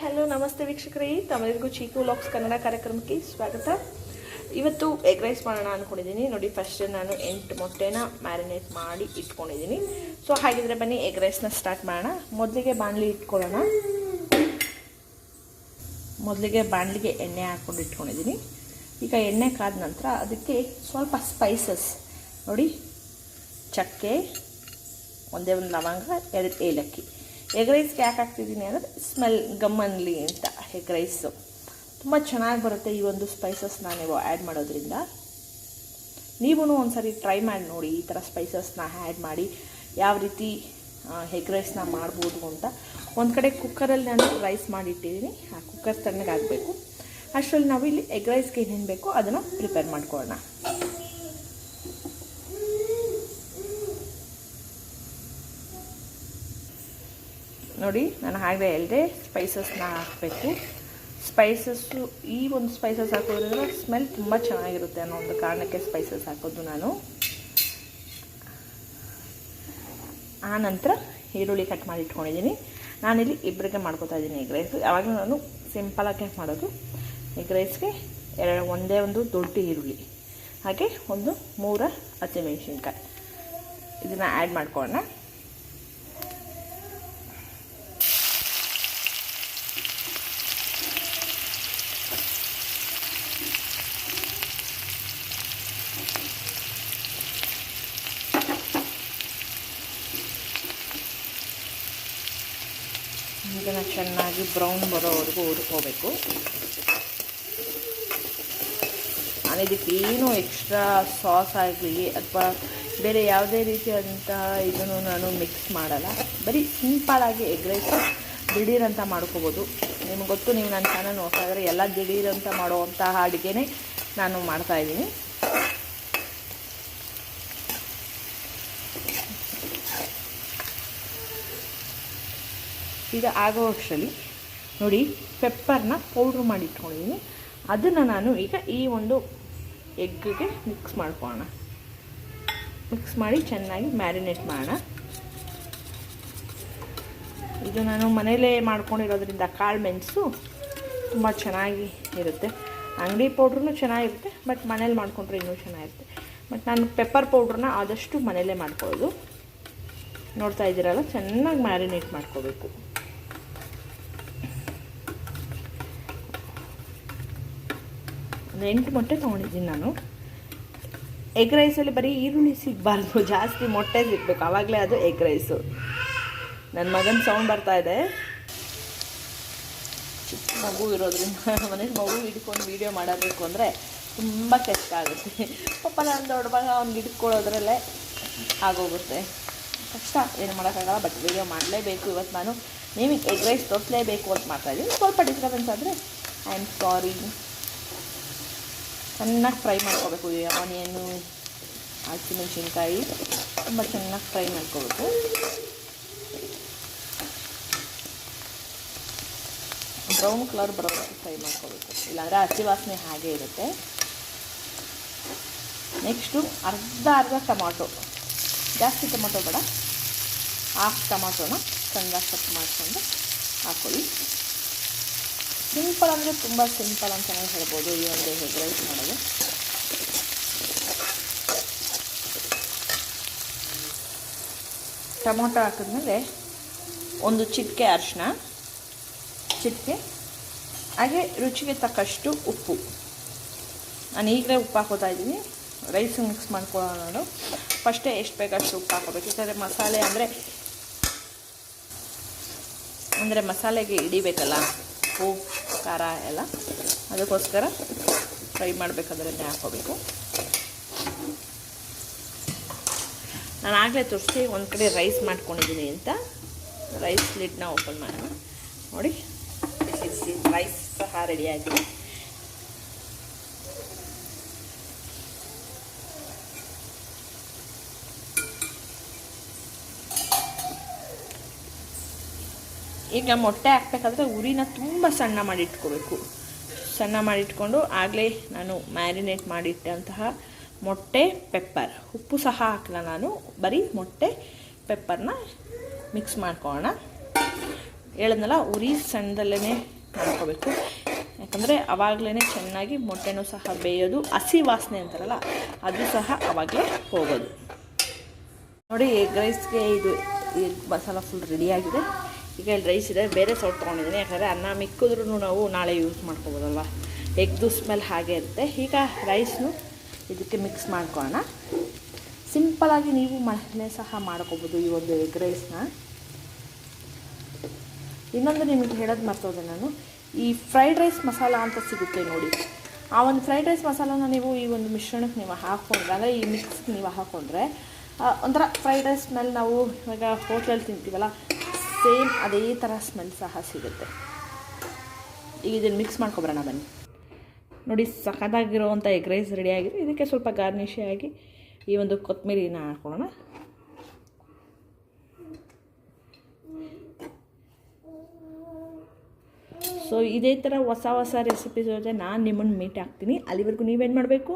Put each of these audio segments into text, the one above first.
Hello ನಮಸ್ತೆ ವೀಕ್ಷಕರೇ. ತಮಿಳಿಗೂ chikoo LOX Kannada ಕಾರ್ಯಕ್ರಮಕ್ಕೆ ಸ್ವಾಗತ. ಇವತ್ತು ಎಗ್ ರೈಸ್ ಮಾಡೋಣ ಅಂದ್ಕೊಂಡಿದ್ದೀನಿ ನೋಡಿ ಫಸ್ಟ್ ನಾನು ಎಂಟು ಮೊಟ್ಟೆನ ಮ್ಯಾರಿನೇಟ್ ಮಾಡಿ ಇಟ್ಕೊಂಡಿದ್ದೀನಿ. ಸೊ ಹಾಗಿದ್ರೆ ಬನ್ನಿ ಎಗ್ ರೈಸ್ನ ಸ್ಟಾರ್ಟ್ ಮಾಡೋಣ. ಮೊದಲಿಗೆ ಬಾಣಲಿ ಇಟ್ಕೊಳ್ಳೋಣ. ಮೊದಲಿಗೆ ಬಾಣಲಿಗೆ ಎಣ್ಣೆ ಹಾಕ್ಕೊಂಡು ಇಟ್ಕೊಂಡಿದ್ದೀನಿ. ಈಗ ಎಣ್ಣೆ ಕಾದ ನಂತರ ಅದಕ್ಕೆ ಸ್ವಲ್ಪ ಸ್ಪೈಸಸ್ ನೋಡಿ, ಚಕ್ಕೆ, ಒಂದೇ ಒಂದು ಲವಂಗ, ಎರಡು ಏಲಕ್ಕಿ. ಎಗ್ ರೈಸ್ಗೆ ಯಾಕೆ ಹಾಕ್ತಿದ್ದೀನಿ ಅಂದರೆ ಸ್ಮೆಲ್ ಗಮ್ಮನ್ಲಿ ಅಂತ ಎಗ್ ರೈಸು ತುಂಬ ಚೆನ್ನಾಗಿ ಬರುತ್ತೆ ಈ ಒಂದು ಸ್ಪೈಸಸ್ನ ನೀವು ಆ್ಯಡ್ ಮಾಡೋದ್ರಿಂದ. ನೀವೂ ಒಂದ್ಸರಿ ಟ್ರೈ ಮಾಡಿ ನೋಡಿ ಈ ಥರ ಸ್ಪೈಸಸ್ನ ಆ್ಯಡ್ ಮಾಡಿ ಯಾವ ರೀತಿ ಎಗ್ ರೈಸ್ನ ಮಾಡ್ಬೋದು ಅಂತ. ಒಂದು ಕಡೆ ಕುಕ್ಕರಲ್ಲಿ ನಾನು ರೈಸ್ ಮಾಡಿಟ್ಟಿದ್ದೀನಿ. ಆ ಕುಕ್ಕರ್ ತಣ್ಣಗಾಗಬೇಕು. ಅಷ್ಟರಲ್ಲಿ ನಾವು ಇಲ್ಲಿ ಎಗ್ ರೈಸ್ಗೆ ಏನೇನು ಬೇಕೋ ಅದನ್ನು ಪ್ರಿಪೇರ್ ಮಾಡ್ಕೊಳ್ಳೋಣ. ನೋಡಿ, ನಾನು ಹಾಗೆ ಹೇಳಿದೆ ಸ್ಪೈಸಸ್ನ ಹಾಕಬೇಕು. ಸ್ಪೈಸಸ್ಸು ಈ ಒಂದು ಸ್ಪೈಸಸ್ ಹಾಕೋದ್ರಿಂದ ಸ್ಮೆಲ್ ತುಂಬ ಚೆನ್ನಾಗಿರುತ್ತೆ ಅನ್ನೋ ಒಂದು ಕಾರಣಕ್ಕೆ ಸ್ಪೈಸಸ್ ಹಾಕೋದು ನಾನು. ಆನಂತರ ನಂತರ ಈರುಳ್ಳಿ ಕಟ್ ಮಾಡಿ ಇಟ್ಕೊಂಡಿದ್ದೀನಿ. ನಾನಿಲ್ಲಿ ಇಬ್ಬರಿಗೆ ಮಾಡ್ಕೋತಾ ಇದ್ದೀನಿ ಎಗ್ ರೈಸ್ ಯಾವಾಗಲೂ ನಾನು ಸಿಂಪಲಾಗೆ ಮಾಡೋದು. ಎಗ್ ರೈಸ್ಗೆ ಎರಡು, ಒಂದೇ ಒಂದು ದೊಡ್ಡ ಈರುಳ್ಳಿ. ಹಾಗೆ ಒಂದು ಮೂರ ಹಸಿಮೆಣಸಿನ್ಕಾಯಿ. ಇದನ್ನು ಆ್ಯಡ್ ಮಾಡ್ಕೊಳ್ಳೋಣ. ಇದನ್ನು ಚೆನ್ನಾಗಿ ಬ್ರೌನ್ ಬರೋವರೆಗೂ ಹುರ್ಕೋಬೇಕು. ನಾನು ಇದಕ್ಕೆ ಏನು ಎಕ್ಸ್ಟ್ರಾ ಸಾಸ್ ಆಗಲಿ ಅಥವಾ ಬೇರೆ ಯಾವುದೇ ರೀತಿಯಾದಂತಹ ಇದನ್ನು ನಾನು ಮಿಕ್ಸ್ ಮಾಡಲ್ಲ. ಬರೀ ಸಿಂಪಲಾಗಿ ಎಗ್ ರೈಸ್ ಅಂತ ಮಾಡ್ಕೋಬೋದು. ನಿಮ್ಗೆ ಗೊತ್ತು, ನೀವು ನನ್ನ ಚಾನಲ್ ನೋಡ್ತಾ ಇದ್ದರೆ ಎಲ್ಲ ದಿಢೀರಂತ ಮಾಡುವಂತಹ ಅಡುಗೆನೇ ನಾನು ಮಾಡ್ತಾಯಿದ್ದೀನಿ ಈಗ ಆಗೋ ಅಷ್ಟರಲ್ಲಿ ನೋಡಿ ಪೆಪ್ಪರ್ನ ಪೌಡ್ರ್ ಮಾಡಿ ಇಟ್ಕೊಂಡಿದ್ದೀನಿ ಅದನ್ನು ನಾನು ಈಗ ಈ ಒಂದು ಎಗ್ಗೆ ಮಿಕ್ಸ್ ಮಾಡ್ಕೊಳ್ಳೋಣ. ಮಿಕ್ಸ್ ಮಾಡಿ ಚೆನ್ನಾಗಿ ಮ್ಯಾರಿನೇಟ್ ಮಾಡೋಣ. ಇದು ನಾನು ಮನೆಯಲ್ಲೇ ಮಾಡ್ಕೊಂಡಿರೋದ್ರಿಂದ ಕಾಳು ಮೆಣಸು ತುಂಬ ಚೆನ್ನಾಗಿ ಇರುತ್ತೆ. ಅಂಗಡಿ ಪೌಡ್ರೂ ಚೆನ್ನಾಗಿರುತ್ತೆ ಬಟ್ ಮನೇಲಿ ಮಾಡಿಕೊಂಡ್ರೆ ಇನ್ನೂ ಚೆನ್ನಾಗಿರುತ್ತೆ. ಬಟ್ ನಾನು ಪೆಪ್ಪರ್ ಪೌಡ್ರನ್ನ ಆದಷ್ಟು ಮನೇಲೇ ಮಾಡ್ಕೊಳ್ಳೋದು. ನೋಡ್ತಾ ಇದ್ದೀರಲ್ಲ, ಚೆನ್ನಾಗಿ ಮ್ಯಾರಿನೇಟ್ ಮಾಡ್ಕೋಬೇಕು. ಎಂಟು ಮೊಟ್ಟೆ ತೊಗೊಂಡಿದ್ದೀನಿ ನಾನು. ಎಗ್ ರೈಸಲ್ಲಿ ಬರೀ ಈರುಳ್ಳಿ ಸಿಗಬಾರ್ದು, ಜಾಸ್ತಿ ಮೊಟ್ಟೆ ಸಿಗಬೇಕು. ಆವಾಗಲೇ ಅದು ಎಗ್ ರೈಸು ನನ್ನ ಮಗನ ಸೌಂಡ್ ಬರ್ತಾ ಇದೆ. ಚಿಕ್ಕ ಮಗು ಇರೋದ್ರಿಂದ ಮನೇಲಿ ಮಗು ಹಿಡ್ಕೊಂಡು ವೀಡಿಯೋ ಮಾಡಬೇಕು ಅಂದರೆ ತುಂಬ ಕಷ್ಟ ಆಗುತ್ತೆ. ಪಾಪ ನಾನು ದೊಡ್ಡ ಮಗ ಅವ್ನಿಗೆ ಹಿಡ್ಕೊಳ್ಳೋದ್ರಲ್ಲೇ ಆಗೋಗುತ್ತೆ. ಕಷ್ಟ, ಏನು ಮಾಡೋಕ್ಕಾಗಲ್ಲ ಬಟ್ ವೀಡಿಯೋ ಮಾಡಲೇಬೇಕು. ಇವತ್ತು ನಾನು ನಿಮಗೆ ಎಗ್ ರೈಸ್ ತೋರಿಸಲೇಬೇಕು ಅಂತ ಮಾಡ್ತಾಯಿದ್ದೀನಿ ಸ್ವಲ್ಪ ಡಿಸ್ಟರ್ಬೆನ್ಸ್ ಆದರೆ ಐ ಆಮ್ ಸಾರಿ ಚೆನ್ನಾಗಿ ಫ್ರೈ ಮಾಡ್ಕೋಬೇಕು. ಈ ಆನಿಯನ್ನು ಹಸಿಮೆಣಸಿನ್ಕಾಯಿ ತುಂಬ ಚೆನ್ನಾಗಿ ಫ್ರೈ ಮಾಡ್ಕೋಬೇಕು. ಬ್ರೌನ್ ಕಲರ್ ಬರೋ ಫ್ರೈ ಮಾಡ್ಕೋಬೇಕು. ಇಲ್ಲಾಂದರೆ ಹಸಿ ವಾಸನೆ ಹಾಗೆ ಇರುತ್ತೆ. ನೆಕ್ಸ್ಟು ಅರ್ಧ ಅರ್ಧ ಟೊಮಾಟೊ. ಜಾಸ್ತಿ ಟೊಮಾಟೊ ಬೇಡ. ಹಾಫ್ ಟೊಮಾಟೊನ ಸಣ್ಣದಾಗಿ ಕಟ್ ಮಾಡಿಕೊಂಡು ಹಾಕ್ಕೊಳ್ಳಿ ಸಿಂಪಲ್ ಅಂದರೆ ತುಂಬ ಸಿಂಪಲ್ ಅಂತಲೇ ಹೇಳ್ಬೋದು ಈ ಒಂದು ಎಗ್ ರೈಸ್ ಮಾಡೋದು. ಟೊಮೊಟೊ ಹಾಕಿದ್ಮೇಲೆ ಒಂದು ಚಿಟಿಕೆ ಅರಿಶಿನ, ಚಿಟಿಕೆ, ಹಾಗೆ ರುಚಿಗೆ ತಕ್ಕಷ್ಟು ಉಪ್ಪು. ನಾನು ಈಗಲೇ ಉಪ್ಪು ಹಾಕೋತಾ ಇದ್ದೀನಿ. ರೈಸ್ ಮಿಕ್ಸ್ ಮಾಡ್ಕೊಳ್ಳೋಣ ಫಸ್ಟೇ ಎಷ್ಟು ಬೇಕಷ್ಟು ಉಪ್ಪು ಹಾಕೋಬೇಕು ಯಾಕಂದರೆ ಮಸಾಲೆ ಅಂದರೆ ಅಂದರೆ ಮಸಾಲೆಗೆ ಹಿಡಿಬೇಕಲ್ಲ. ಉಪ್ಪು. ಖಾರ ಎಲ್ಲ. ಅದಕ್ಕೋಸ್ಕರ ಫ್ರೈ ಮಾಡಬೇಕಾದ್ರೆ ಹಾಕೋಬೇಕು ನಾನು ಆಗಲೇ ತೋರಿಸಿ ಒಂದು ಕಡೆ ರೈಸ್ ಮಾಡ್ಕೊಂಡಿದ್ದೀನಿ ಅಂತ. ರೈಸ್ ಲಿಡ್ನ ಓಪನ್ ಮಾಡೋಣ. ನೋಡಿ, ರೈಸ್ ಸಹ ರೆಡಿಯಾಗಿದೆ ಈಗ ಮೊಟ್ಟೆ ಹಾಕ್ಬೇಕಾದ್ರೆ ಉರಿನ ತುಂಬ ಸಣ್ಣ ಮಾಡಿಟ್ಕೋಬೇಕು ಸಣ್ಣ ಮಾಡಿಟ್ಕೊಂಡು ಆಗಲೇ ನಾನು ಮ್ಯಾರಿನೇಟ್ ಮಾಡಿಟ್ಟಂತಹ ಮೊಟ್ಟೆ, ಪೆಪ್ಪರ್. ಉಪ್ಪು ಸಹ ಹಾಕಲ್ಲ ನಾನು. ಬರೀ ಮೊಟ್ಟೆ, ಪೆಪ್ಪರ್ನ ಮಿಕ್ಸ್ ಮಾಡ್ಕೊಳ್ಳೋಣ. ಹೇಳದ್ನಲ್ಲ, ಉರಿ ಸಣ್ಣದಲ್ಲೇ ಮಾಡ್ಕೋಬೇಕು. ಯಾಕಂದರೆ ಆವಾಗಲೇ ಚೆನ್ನಾಗಿ ಮೊಟ್ಟೆನೂ ಸಹ ಬೇಯೋದು, ಹಸಿ ವಾಸನೆ ಅಂತಾರಲ್ಲ, ಅದು ಸಹ ಅವಾಗಲೇ ಹೋಗೋದು. ನೋಡಿ, ಎಗ್ ರೈಸ್ಗೆ ಇದು ಮಸಾಲ ಫುಲ್ ರೆಡಿಯಾಗಿದೆ ಈಗ ಇಲ್ಲಿ ರೈಸ್ ಇದೆ, ಬೇರೆ ಸೌಟ್ ತೊಗೊಂಡಿದ್ದೀನಿ. ಯಾಕಂದರೆ ಅನ್ನ ಮಿಕ್ಕಿದ್ರೂ ನಾವು ನಾಳೆ ಯೂಸ್ ಮಾಡ್ಕೋಬೋದಲ್ವ? ಎಗ್ದು ಸ್ಮೆಲ್ ಹಾಗೆ ಇರುತ್ತೆ. ಈಗ ರೈಸ್ನು ಇದಕ್ಕೆ ಮಿಕ್ಸ್ ಮಾಡ್ಕೊಳ್ಳೋಣ. ಸಿಂಪಲಾಗಿ ನೀವು ಮನೆ ಸಹ ಮಾಡ್ಕೋಬೋದು ಈ ಒಂದು ಎಗ್ ರೈಸ್ನ ಇನ್ನೊಂದು ನಿಮಗೆ ಹೇಳೋದು ಮರ್ತೋದೆ ನಾನು. ಈ ಫ್ರೈಡ್ ರೈಸ್ ಮಸಾಲ ಅಂತ ಸಿಗುತ್ತೆ ನೋಡಿ. ಆ ಒಂದು ಫ್ರೈಡ್ ರೈಸ್ ಮಸಾಲಾನ ನೀವು ಈ ಒಂದು ಮಿಶ್ರಣಕ್ಕೆ ನೀವು ಹಾಕ್ಕೊಂಡ್ರೆ, ಅಂದರೆ ಈ ಮಿಕ್ಸ್ಗೆ ನೀವು ಹಾಕ್ಕೊಂಡ್ರೆ ಒಂಥರ ಫ್ರೈಡ್ ರೈಸ್ ಸ್ಮೆಲ್ ನಾವು ಇವಾಗ ಹೋಟ್ಲಲ್ಲಿ ತಿಂತೀವಲ್ಲ ಸೇಮ್ ಅದೇ ಥರ ಸ್ಮೆಲ್ ಸಹ ಸಿಗುತ್ತೆ. ಈಗ ಇದನ್ನು ಮಿಕ್ಸ್ ಮಾಡ್ಕೊಬರೋಣ ಬನ್ನಿ. ನೋಡಿ ಸಖತ್ತಾಗಿರುವಂಥ ಎಗ್ ರೈಸ್ ರೆಡಿ ಆಗಿದೆ. ಇದಕ್ಕೆ ಸ್ವಲ್ಪ ಗಾರ್ನಿಶ್ ಆಗಿ ಈ ಒಂದು ಕೊತ್ತಂಬರಿನ ಹಾಕೊಳ್ಳೋಣ. ಸೊ ಇದೇ ಥರ ಹೊಸ ಹೊಸ ರೆಸಿಪೀಸ್ ಜೊತೆ ನಾನು ನಿಮ್ಮನ್ನು ಮೀಟ್ ಆಗ್ತೀನಿ. ಅಲ್ಲಿವರೆಗೂ ನೀವೇನು ಮಾಡಬೇಕು?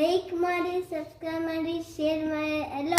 ಲೈಕ್ ಮಾಡಿ ಸಬ್ಸ್ಕ್ರೈಬ್ ಮಾಡಿ ಶೇರ್ ಮಾಡಿ, ಎಲ್ಲ